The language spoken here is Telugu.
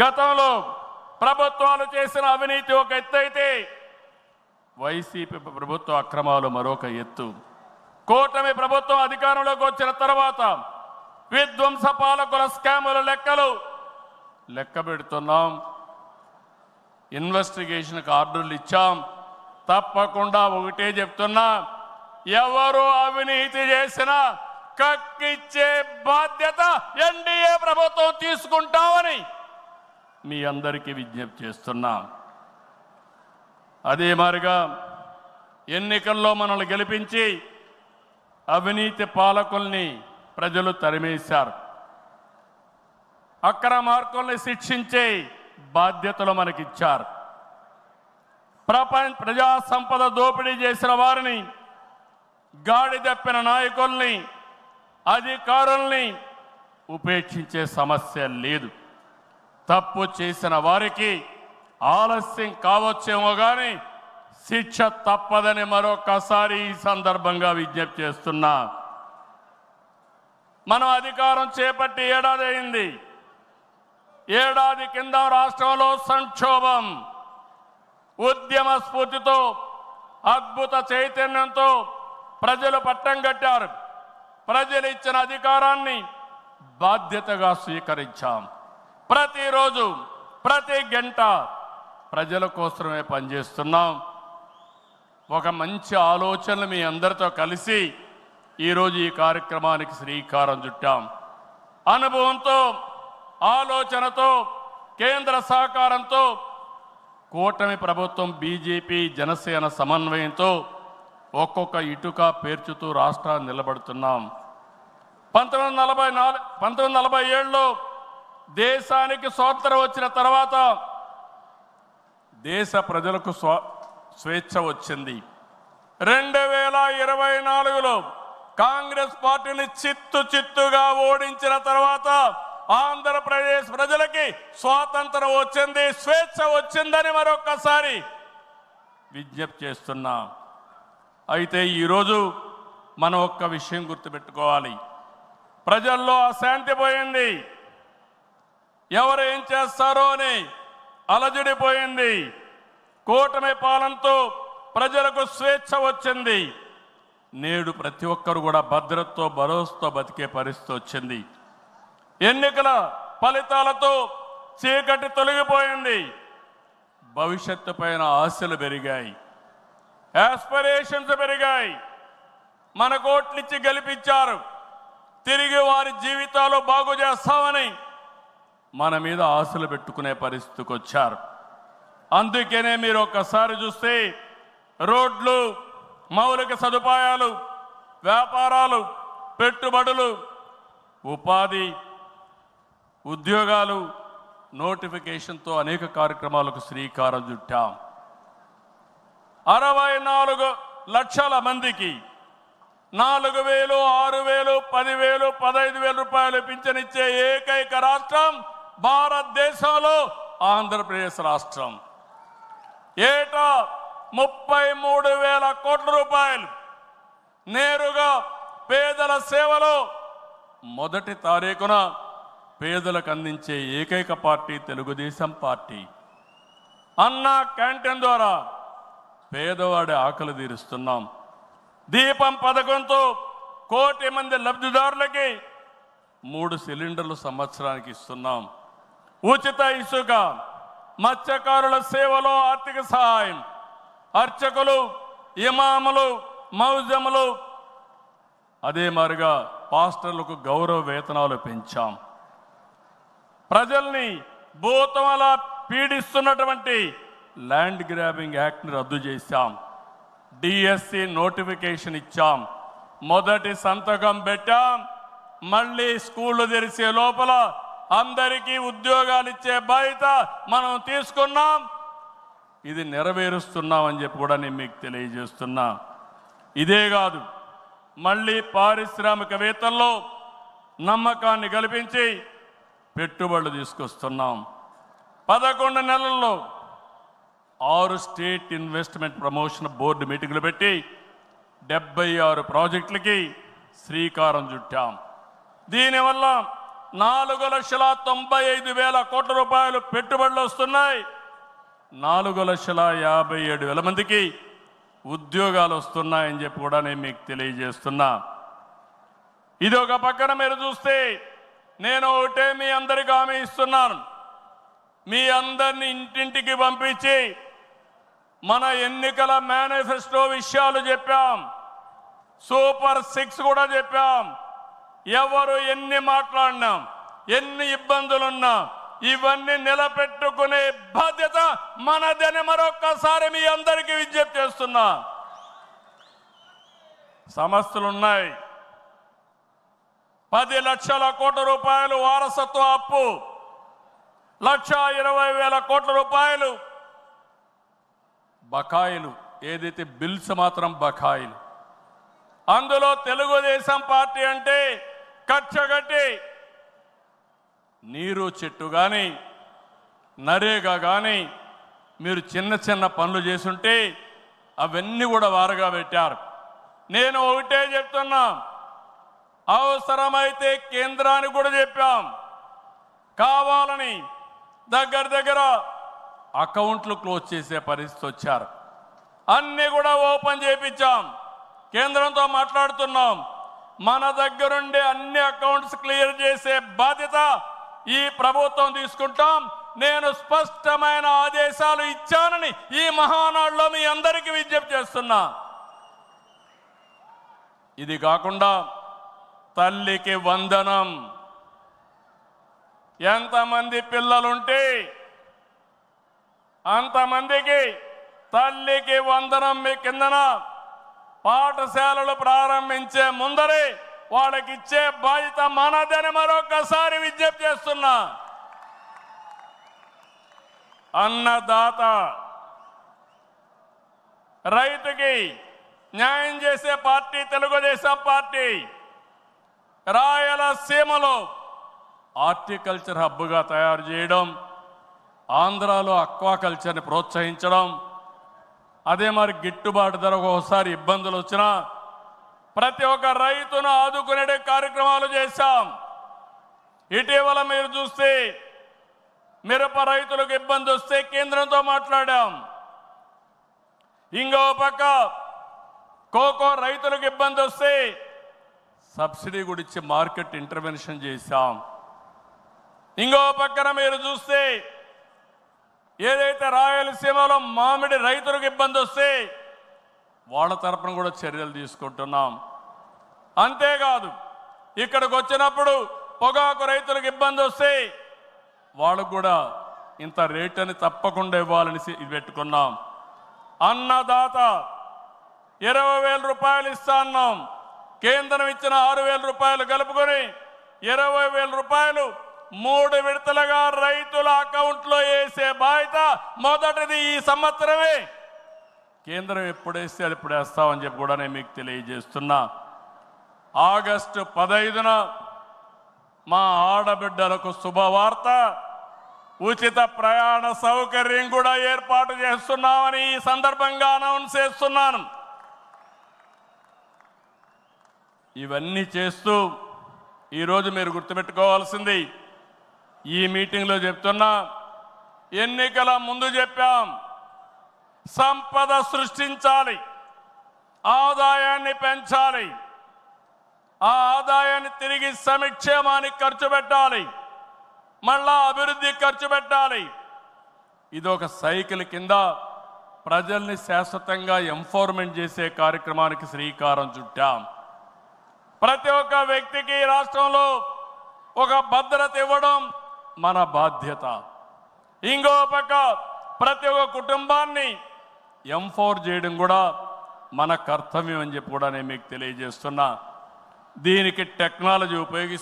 గతంలో ప్రభుత్వాలు చేసిన అవినీతి ఒక ఎత్తు అయితే వైసీపీ ప్రభుత్వ అక్రమాలు మరొక ఎత్తు. కూటమి ప్రభుత్వం అధికారంలోకి వచ్చిన తర్వాత విధ్వంస పాలకుల స్కాముల లెక్కలు లెక్క పెడుతున్నాం. ఇన్వెస్టిగేషన్కి ఆర్డర్లు ఇచ్చాం. తప్పకుండా ఒకటే చెప్తున్నా ఎవరు అవినీతి చేసినా కక్కిచ్చే బాధ్యత ఎన్డీఏ ప్రభుత్వం తీసుకుంటామని మీ అందరికీ విజ్ఞప్తి చేస్తున్నా. అదే మారిగా ఎన్నికల్లో మనల్ని గెలిపించి అవినీతి పాలకుల్ని ప్రజలు తరిమేశారు. అక్రమార్కుల్ని శిక్షించే బాధ్యతలు మనకిచ్చారు. ప్రపంచ ప్రజా సంపద దోపిడీ చేసిన వారిని గాడి తప్పిన నాయకుల్ని అధికారుల్ని ఉపేక్షించే సమస్య లేదు. తప్పు చేసిన వారికి ఆలస్యం కావచ్చేమో కానీ శిక్ష తప్పదని మరొకసారి ఈ సందర్భంగా విజ్ఞప్తి చేస్తున్నా. మనం అధికారం చేపట్టి ఏడాది అయింది ఏడాది కింద రాష్ట్రంలో సంక్షోభం ఉద్యమ స్ఫూర్తితో అద్భుత చైతన్యంతో ప్రజలు పట్టం కట్టారు. ప్రజలు ఇచ్చిన అధికారాన్ని బాధ్యతగా స్వీకరించాం. ప్రతిరోజు ప్రతి గంట ప్రజల కోసమే పనిచేస్తున్నాం. ఒక మంచి ఆలోచనలు మీ అందరితో కలిసి ఈరోజు ఈ కార్యక్రమానికి శ్రీకారం చుట్టాం. అనుభవంతో ఆలోచనతో కేంద్ర సహకారంతో కూటమి ప్రభుత్వం బీజేపీ జనసేన సమన్వయంతో ఒక్కొక్క ఇటుక పేర్చుతూ రాష్ట్రాన్ని నిలబడుతున్నాం. పంతొమ్మిది వందల నలభై నాలుగు పంతొమ్మిది వందల నలభై ఏడులో దేశానికి స్వాతంత్రం వచ్చిన తర్వాత దేశ ప్రజలకు స్వ స్వేచ్ఛ వచ్చింది. రెండు వేల ఇరవై నాలుగులో కాంగ్రెస్ పార్టీని చిత్తు చిత్తుగా ఓడించిన తర్వాత ఆంధ్రప్రదేశ్ ప్రజలకి స్వాతంత్రం వచ్చింది స్వేచ్ఛ వచ్చిందని మరొక్కసారి విజ్ఞప్తి చేస్తున్నా. అయితే ఈరోజు మనం ఒక్క విషయం గుర్తుపెట్టుకోవాలి. ప్రజల్లో అశాంతి పోయింది. ఎవరు ఏం చేస్తారో అని అలజడిపోయింది. కూటమి పాలనతో ప్రజలకు స్వేచ్ఛ వచ్చింది. నేడు ప్రతి ఒక్కరు కూడా భద్రతతో భరోసాతో బతికే పరిస్థితి వచ్చింది. ఎన్నికల ఫలితాలతో చీకటి తొలగిపోయింది. భవిష్యత్తు పైన ఆశలు పెరిగాయి. యాస్పిరేషన్స్ పెరిగాయి. మన కోట్లిచ్చి గెలిపించారు. తిరిగి వారి జీవితాలు బాగు చేస్తామని మన మీద ఆశలు పెట్టుకునే పరిస్థితికి వచ్చారు. అందుకనే మీరు ఒక్కసారి చూస్తే రోడ్లు మౌలిక సదుపాయాలు వ్యాపారాలు పెట్టుబడులు ఉపాధి ఉద్యోగాలు నోటిఫికేషన్తో అనేక కార్యక్రమాలకు శ్రీకారం చుట్టాం. అరవై నాలుగు లక్షల మందికి నాలుగు వేలు ఆరు వేలు పదివేలు పదహైదు వేల రూపాయలు పింఛనిచ్చే ఏకైక రాష్ట్రం భారతదేశంలో ఆంధ్రప్రదేశ్ రాష్ట్రం. ఏటా ముప్పై మూడు వేల కోట్ల రూపాయలు. నేరుగా పేదల సేవలో మొదటి తారీఖున పేదలకు అందించే ఏకైక party Telugu Desam party. Anna canteen ద్వారా పేదవాడి ఆకలి తీరుస్తున్నాం. దీపం పథకంతో కోటి మంది లబ్ధిదారులకి మూడు సిలిండర్లు సంవత్సరానికి ఇస్తున్నాం. ఉచిత ఇసుక మత్స్యకారుల సేవలో ఆర్థిక సహాయం అర్చకులు ఇమాములు మౌజములు అదే మారిగా పాస్టర్లకు గౌరవ వేతనాలు పెంచాం. ప్రజల్ని భూతమలా పీడిస్తున్నటువంటి ల్యాండ్ గ్రాబింగ్ యాక్ట్ని రద్దు చేశాం. డిఎస్సి నోటిఫికేషన్ ఇచ్చాం. మొదటి సంతకం పెట్టాం. మళ్ళీ స్కూళ్ళు తెరిసే లోపల అందరికీ ఉద్యోగాలు ఇచ్చే బాధ్యత మనం తీసుకున్నాం. ఇది నెరవేరుస్తున్నామని చెప్పి కూడా నేను మీకు తెలియజేస్తున్నా. ఇదే కాదు మళ్ళీ పారిశ్రామికవేత్తల్లో నమ్మకాన్ని కల్పించి పెట్టుబడులు తీసుకొస్తున్నాం. పదకొండు నెలల్లో ఆరు స్టేట్ ఇన్వెస్ట్మెంట్ ప్రమోషన్ బోర్డు మీటింగ్లు పెట్టి డెబ్బై ఆరు ప్రాజెక్టులకి శ్రీకారం చుట్టాం. దీనివల్ల నాలుగు లక్షల తొంభై ఐదు వేల కోట్ల రూపాయలు పెట్టుబడులు వస్తున్నాయి. నాలుగు లక్షల యాభై ఏడు వేల మందికి ఉద్యోగాలు వస్తున్నాయని చెప్పి కూడా నేను మీకు తెలియజేస్తున్నా. ఇది ఒక పక్కన మీరు చూస్తే నేను ఒకటే మీ అందరికి హామీ ఇస్తున్నాను. మీ అందరిని ఇంటింటికి పంపించి మన ఎన్నికల మేనిఫెస్టో విషయాలు చెప్పాం. సూపర్ సిక్స్ కూడా చెప్పాం. ఎవరు ఎన్ని మాట్లాడినా ఎన్ని ఇబ్బందులున్నా ఇవన్నీ నిలబెట్టుకునే బాధ్యత మనదని మరొక్కసారి మీ అందరికీ విజ్ఞప్తి చేస్తున్నా. సమస్యలున్నాయి. పది లక్షల కోట్ల రూపాయలు వారసత్వ అప్పు లక్ష ఇరవై వేల కోట్ల రూపాయలు బకాయిలు. ఏదైతే బిల్స్ మాత్రం బకాయిలు. అందులో తెలుగుదేశం పార్టీ అంటే కచ్చగట్టి నీరు చెట్టు కానీ నరేగా కానీ మీరు చిన్న చిన్న పనులు చేసుంటే అవన్నీ కూడా వారుగా పెట్టారు. నేను ఒకటే చెప్తున్నా అవసరమైతే కేంద్రానికి కూడా చెప్పాం. కావాలని దగ్గర దగ్గర అకౌంట్లు క్లోజ్ చేసే పరిస్థితి వచ్చారు. అన్నీ కూడా ఓపెన్ చేపించాం. కేంద్రంతో మాట్లాడుతున్నాం. మన దగ్గరుండే అన్ని అకౌంట్స్ క్లియర్ చేసే బాధ్యత ఈ ప్రభుత్వం తీసుకుంటాం. నేను స్పష్టమైన ఆదేశాలు ఇచ్చానని ఈ మహానాడులో మీ అందరికీ విజ్ఞప్తి చేస్తున్నా. ఇది కాకుండా తల్లికి వందనం. ఎంతమంది పిల్లలుంటే అంతమందికి తల్లికి వందనం మీ కిందన. పాఠశాలలు ప్రారంభించే ముందరే వాళ్ళకి ఇచ్చే బాధ్యత మనదని మరొకసారి విజ్ఞప్తి చేస్తున్నా. అన్నదాత రైతుకి న్యాయం చేసే పార్టీ తెలుగుదేశం పార్టీ రాయలసీమలో హార్టికల్చర్ హబ్గా తయారు చేయడం ఆంధ్రాలో అక్వాకల్చర్ని ప్రోత్సహించడం అదే మరి గిట్టుబాటు ధర ఒకసారి ఇబ్బందులు వచ్చినా ప్రతి ఒక్క రైతును ఆదుకునే కార్యక్రమాలు చేశాం. ఇటీవల మీరు చూస్తే మిరప రైతులకు ఇబ్బంది వస్తే కేంద్రంతో మాట్లాడాం. ఇంకో పక్క కోకో రైతులకు ఇబ్బంది వస్తే సబ్సిడీ కూడా ఇచ్చి మార్కెట్ ఇంటర్వెన్షన్ చేశాం. ఇంకో పక్కన మీరు చూస్తే ఏదైతే రాయలసీమలో మామిడి రైతులకు ఇబ్బంది వస్తే వాళ్ళ తరపున కూడా చర్యలు తీసుకుంటున్నాం. అంతేకాదు ఇక్కడికి వచ్చినప్పుడు పొగాకు రైతులకు ఇబ్బంది వస్తే వాళ్ళకు కూడా ఇంత రేట్ అని తప్పకుండా ఇవ్వాలని ఇది పెట్టుకున్నాం. అన్నదాత ఇరవై వేల రూపాయలు ఇస్తా అన్నాం. కేంద్రం ఇచ్చిన ఆరు వేల రూపాయలు కలుపుకొని ఇరవై వేల రూపాయలు మూడు విడతలుగా రైతుల అకౌంట్లో వేసే బాధ్యత మొదటిది ఈ సంవత్సరమే. కేంద్రం ఎప్పుడేస్తే అది ఇప్పుడు వేస్తామని చెప్పి కూడా నేను మీకు తెలియజేస్తున్నా. ఆగస్టు పదైదున మా ఆడబిడ్డలకు శుభవార్త ఉచిత ప్రయాణ సౌకర్యం కూడా ఏర్పాటు చేస్తున్నామని ఈ సందర్భంగా అనౌన్స్ చేస్తున్నాను. ఇవన్నీ చేస్తూ ఈరోజు మీరు గుర్తుపెట్టుకోవాల్సింది ఈ మీటింగ్లో చెప్తున్నా ఎన్నికల ముందు చెప్పాం సంపద సృష్టించాలి ఆదాయాన్ని పెంచాలి ఆ ఆదాయాన్ని తిరిగి సంక్షేమానికి ఖర్చు పెట్టాలి మళ్ళా అభివృద్ధి ఖర్చు పెట్టాలి. ఇది ఒక సైకిల్ కింద ప్రజల్ని శాశ్వతంగా ఎంఫోర్మెంట్ చేసే కార్యక్రమానికి శ్రీకారం చుట్టాం. ప్రతి ఒక్క వ్యక్తికి రాష్ట్రంలో ఒక భద్రత ఇవ్వడం మన బాధ్యత. ఇంకో పక్క ప్రతి ఒక్క కుటుంబాన్ని ఎంఫోర్ చేయడం కూడా మన కర్తవ్యం అని చెప్పి కూడా నేను మీకు తెలియజేస్తున్నా. దీనికి టెక్నాలజీ ఉపయోగిస్తూ